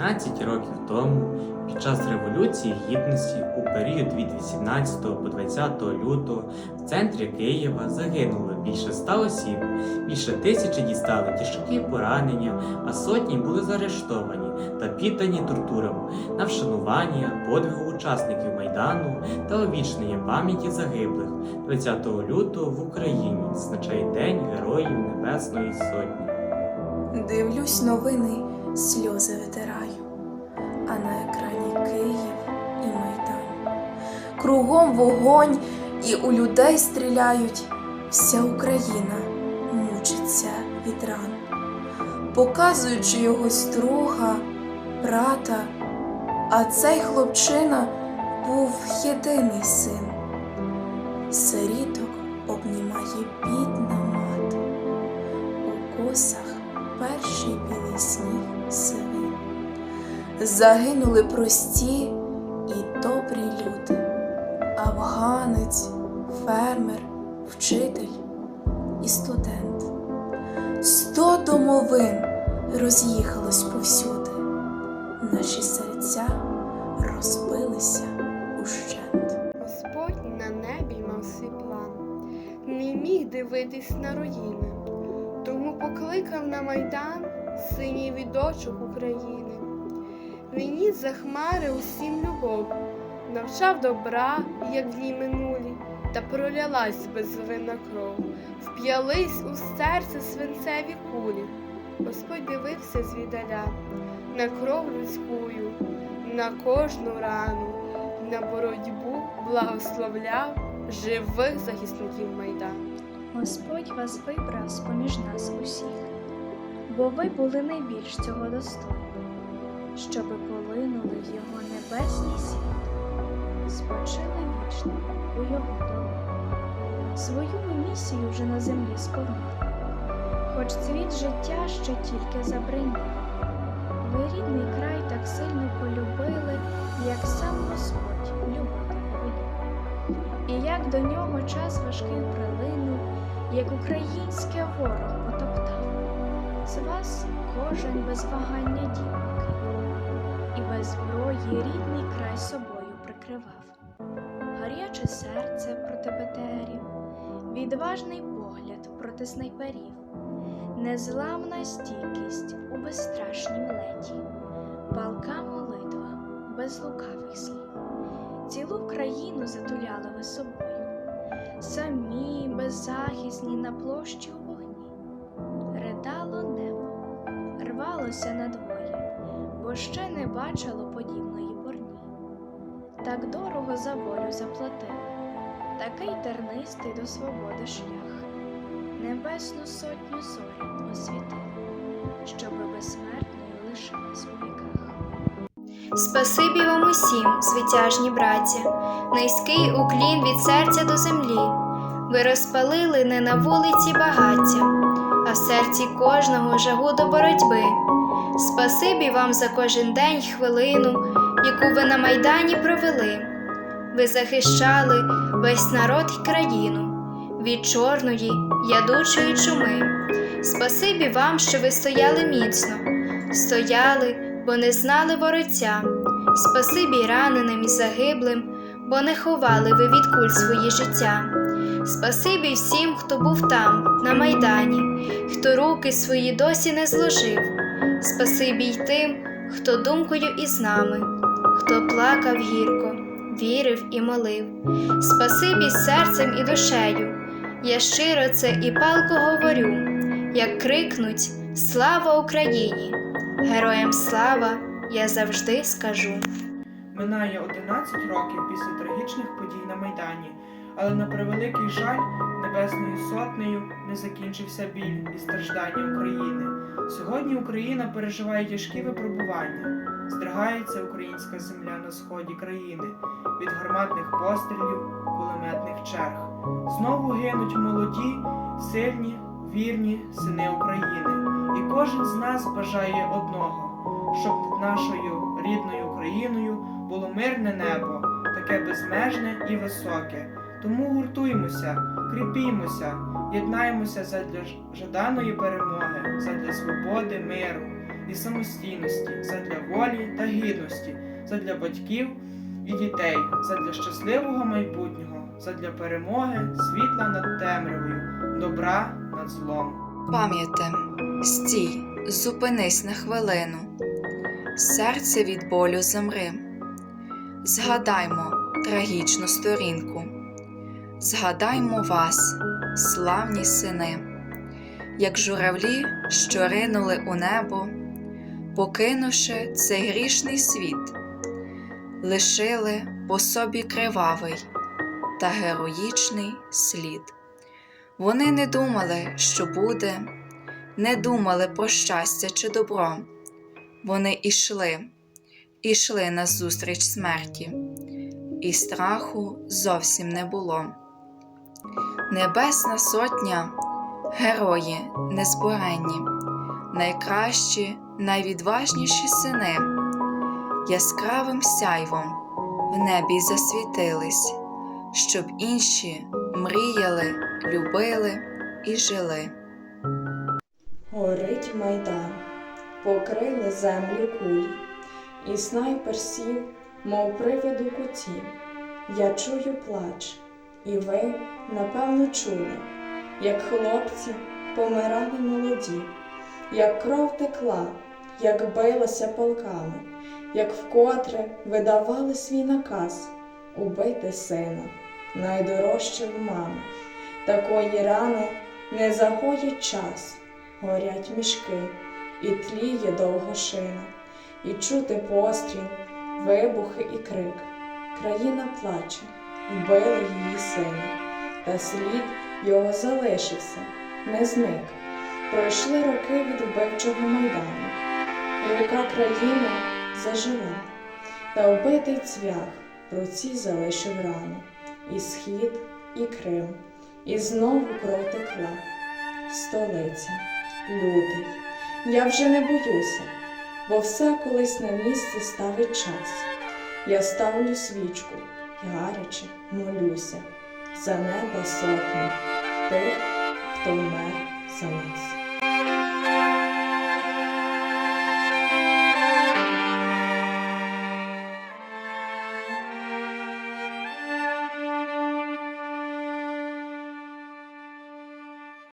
12 років тому, під час Революції Гідності, у період від 18 по 20 лютого, в центрі Києва загинуло більше ста осіб, більше тисячі дістали тяжкі поранення, а сотні були заарештовані та піддані тортурам. На вшанування подвигу учасників Майдану та увічнення пам'яті загиблих. 20 лютого в Україні відзначає День Героїв Небесної Сотні. Дивлюсь новини, сльози витираю, а на екрані Київ і Майдан. Кругом вогонь і у людей стріляють. Вся Україна мучиться від ран, показуючи йогось друга, брата, а цей хлопчина був єдиний син. Сиріток обнімає бідна мати, у косах перший білий сніг сивий. Загинули прості і добрі люди, афганець, фермер, вчитель і студент. Сто домовин роз'їхалось повсюди, наші серця розбилися ущент. Господь на небі мав свій план, не міг дивитись на руїни, тому покликав на майдан синій відочок України. Він ніс за хмари усім любов, навчав добра, як в ній минулі, та пролялась безвинна кров, вп'ялись у серце свинцеві кулі. Господь дивився звідаля на кров людськую, на кожну рану, на боротьбу благословляв живих захисників Майдану. Господь вас вибрав з поміж нас усіх, бо ви були найбільш цього достойні, щоби полинули в його небесний світ, спочили вічно у його долі. Свою місію вже на землі сповнили, хоч цвіт життя ще тільки забринів. Ви рідний край так сильно полюбили, як сам Господь повелів. І як до нього час важкий прилинув, як українське ворог. З вас кожен без вагання покинув, і без зброї рідний край собою прикривав. Гаряче серце проти бетерів, відважний погляд проти снайперів, незламна стійкість у безстрашнім леті, палка молитва без лукавих слів. Цілу країну затуляли ви собою, самі беззахисні на площі рвалося надвоє, бо ще не бачило подібної борні. Так дорого за волю заплатили, такий тернистий до свободи шлях. Небесну сотню зорян освітили, щоби безсмертною лишилась у віках. Спасибі вам усім, звитяжні браття, низький уклін від серця до землі. Ви розпалили не на вулиці багаття, серці кожного жагу до боротьби. Спасибі вам за кожен день хвилину, яку ви на майдані провели. Ви захищали весь народ й країну від чорної, ядучої чуми. Спасибі вам, що ви стояли міцно, стояли, бо не знали воротця. Спасибі раненим і загиблим, бо не ховали ви від куль свої життя. Спасибі всім, хто був там, на майдані, хто руки свої досі не зложив. Спасибі й тим, хто думкою із нами, хто плакав гірко, вірив і молив. Спасибі серцем і душею. Я щиро це і палко говорю, як крикнуть Слава Україні! Героям слава! Я завжди скажу. Минає 11 років після трагічних подій на Майдані, але на превеликий жаль Небесною сотнею не закінчився біль і страждання України. Сьогодні Україна переживає тяжкі випробування, здригається українська земля на сході країни від гарматних пострілів, кулеметних черг. Знову гинуть молоді, сильні, вірні сини України. І кожен з нас бажає одного щоб над нашою рідною Україною було мирне небо, таке безмежне і високе. Тому гуртуймося, кріпімося, єднаємося задля жаданої перемоги, задля свободи, миру і самостійності, задля волі та гідності, задля батьків і дітей, задля щасливого майбутнього, задля перемоги, світла над темрявою, добра над злом. Пам'яте, стій, зупинись на хвилину, серце від болю замри. Згадаймо трагічну сторінку, згадаймо вас, славні сини, як журавлі, що ринули у небо, покинувши цей грішний світ, лишили по собі кривавий та героїчний слід. Вони не думали, що буде, не думали про щастя чи добро. Вони ішли, ішли назустріч смерті, і страху зовсім не було. Небесна сотня, герої незборенні, найкращі, найвідважніші сини, яскравим сяйвом в небі засвітились, щоб інші мріяли, любили і жили. Горить майдан, покрили землю кулі, і снайпер сів, мов привид у куті. Я чую плач, і ви, напевно, чули, як хлопці помирали молоді, як кров текла, як билося полками, як вкотре видавали свій наказ убити сина, найдорожче в мами. Такої рани не загоїть час горять мішки, і тліє довго шина, і чути постріл, вибухи і крик. Країна плаче, вбили її сина, та слід його залишився, не зник. Пройшли роки від вбивчого майдану, і рука країни зажила, та вбитий цвях в руці залишив рану, і схід, і Крим, і знову кров текла, столиця лютий. Я вже не боюся, бо все колись на місце ставить час. Я ставлю свічку гаряче молюся за небо сотні тих, хто вмер за нас.